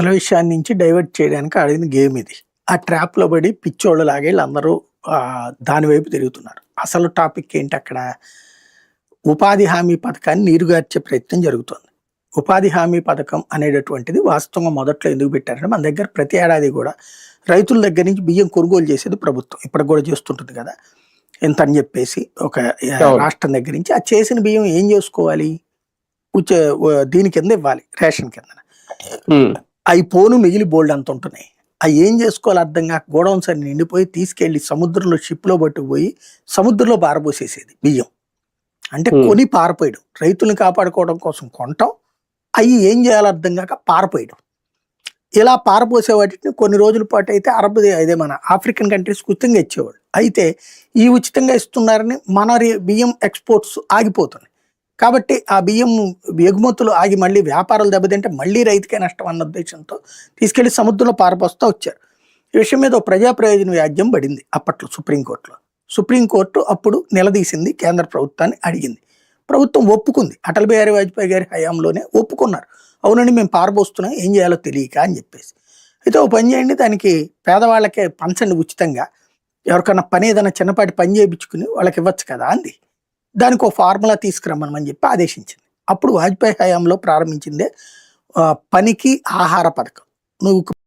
అసలు విషయాన్ని నుంచి డైవర్ట్ చేయడానికి ఆడిన గేమ్ ఇది. ఆ ట్రాప్లో పడి పిచ్చోళ్ళు లాగే వీళ్ళందరూ ఆ, దాని వైపు తిరుగుతున్నారు. అసలు టాపిక్ ఏంటి అక్కడ? ఉపాధి హామీ పథకాన్ని నీరుగార్చే ప్రయత్నం జరుగుతుంది. ఉపాధి హామీ పథకం అనేటటువంటిది వాస్తవంగా మొదట్లో ఎందుకు పెట్టారంటే మన దగ్గర ప్రతి ఏడాది కూడా రైతుల దగ్గర నుంచి బియ్యం కొనుగోలు చేసేది ప్రభుత్వం. ఇప్పటికి కూడా చేస్తుంటుంది కదా. ఎంత అని చెప్పేసి ఒక. రాష్ట్రం దగ్గర నుంచి ఆ చేసిన బియ్యం ఏం చేసుకోవాలి? దీని కింద ఇవ్వాలి రేషన్ కింద అవి పోను మిగిలి బోల్డ్ అంత ఉంటున్నాయి. అవి ఏం చేసుకోవాలి అర్థం కాక గోడౌన్స్ అన్ని నిండిపోయి తీసుకెళ్ళి సముద్రంలో షిప్లో పట్టుకుపోయి సముద్రంలో పారబోసేసేది బియ్యం. అంటే. కొని పారపోయడం. రైతుల్ని కాపాడుకోవడం కోసం కొనటం అవి ఏం చేయాలో అర్థం కాక పారపోయడం. ఇలా పారపోసే వాటిని కొన్ని రోజుల పాటు అయితే అరబ్ అదే మన ఆఫ్రికన్ కంట్రీస్ ఉచితంగా ఇచ్చేవాళ్ళు. అయితే ఈ ఉచితంగా ఇస్తున్నారని మన బియ్యం ఎక్స్పోర్ట్స్ ఆగిపోతున్నాయి. కాబట్టి ఆ బియ్యం ఎగుమతులు ఆగి మళ్ళీ వ్యాపారాలు దెబ్బతింటే మళ్ళీ రైతుకే నష్టం అన్న ఉద్దేశంతో తీసుకెళ్ళి సముద్రంలో పారపోస్తూ వచ్చారు. ఈ విషయం మీద ఒక ప్రజా ప్రయోజన వ్యాజ్యం పడింది అప్పట్లో సుప్రీంకోర్టులో. సుప్రీంకోర్టు అప్పుడు నిలదీసింది కేంద్ర ప్రభుత్వాన్ని అడిగింది. ప్రభుత్వం ఒప్పుకుంది. అటల్ బిహారీ వాజ్పేయి గారి హయాంలోనే ఒప్పుకున్నారు. అవునండి మేము పారబోస్తున్నాం ఏం చేయాలో తెలియక అని చెప్పేసి. అయితే ఓ పని చేయండి దానికి పేదవాళ్ళకే పంచండి ఉచితంగా. ఎవరికన్నా పని ఏదైనా చిన్నపాటి పని చేయించుకుని వాళ్ళకి ఇవ్వచ్చు కదా అంది. దానికి ఒక ఫార్ములా తీసుకురమ్మని చెప్పి ఆదేశించింది. అప్పుడు వాజ్పేయి హయాంలో ప్రారంభించిందే పనికి ఆహార పథకం. నువ్వు